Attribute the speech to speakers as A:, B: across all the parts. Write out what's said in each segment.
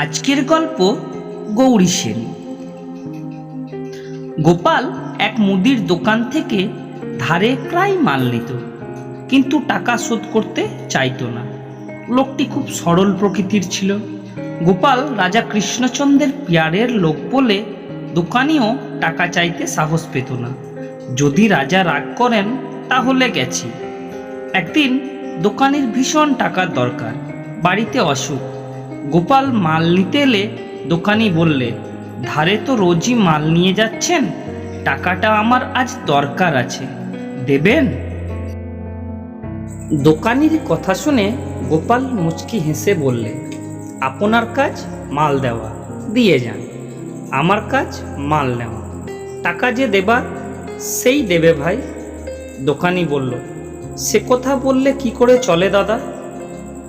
A: আজকের গল্প গৌরী সেন। গোপাল এক মুদির দোকান থেকে ধারে প্রায় মাল নিত, কিন্তু টাকা শোধ করতে চাইতো না। লোকটি খুব সরল প্রকৃতির ছিল। গোপাল রাজা কৃষ্ণচন্দ্রের পিয়ারের লোক বলে দোকানিও টাকা চাইতে সাহস পেত না। যদি রাজা রাগ করেন, তাহলে গেছি। একদিন দোকানের ভীষণ টাকার দরকার, বাড়িতে অসুখ। গোপাল মাল নিতে এলে দোকানি বললে, ধারে তো রোজই মাল নিয়ে যাচ্ছেন, টাকাটা আমার আজ দরকার আছে, দেবেন? দোকানির কথা শুনে গোপাল মুচকি হেসে বললে, আপনার কাজ মাল দেওয়া, দিয়ে যান। আমার কাজ মাল নেওয়া। টাকা যে দেবার, সেই দেবে ভাই। দোকানি বলল, সে কথা বললে কি করে চলে দাদা?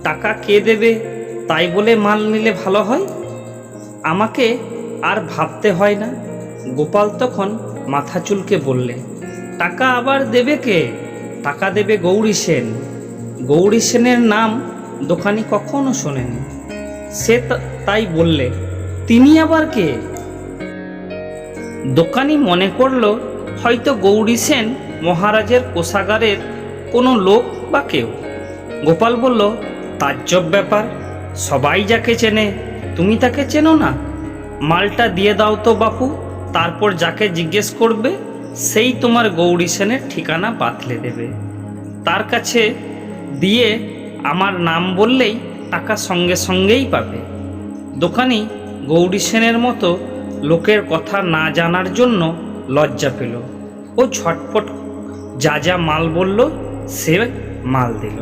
A: টাকা কে দেবে? তাই বলে মাল নিলে ভালো হয়? আমাকে আর ভাবতে হয় না। গোপাল তখন মাথা চুলকে বললে, টাকা আবার দেবে কে? টাকা দেবে গৌরী সেন। গৌরী সেনের নাম দোকানি কখনো শোনেনি। সে তাই বললে, তিনি আবার কে? দোকানি মনে করল, হয়তো গৌরী সেন মহারাজের কোষাগারের কোনো লোক বা কেউ। গোপাল বলল, তাজ্জব ব্যাপার। সবাই যাকে চেনে, তুমি তাকে চেনো না? মালটা দিয়ে দাও তো বাপু, তারপর যাকে জিজ্ঞেস করবে, সেই তোমার গৌরী সেনের ঠিকানা বাতলে দেবে। তার কাছে দিয়ে আমার নাম বললেই টাকা সঙ্গে সঙ্গেই পাবে। দোকানি গৌরী সেনের মতো লোকের কথা না জানার জন্য লজ্জা পেল। ও ঝটপট যা যা মাল বলল, সে মাল দিল।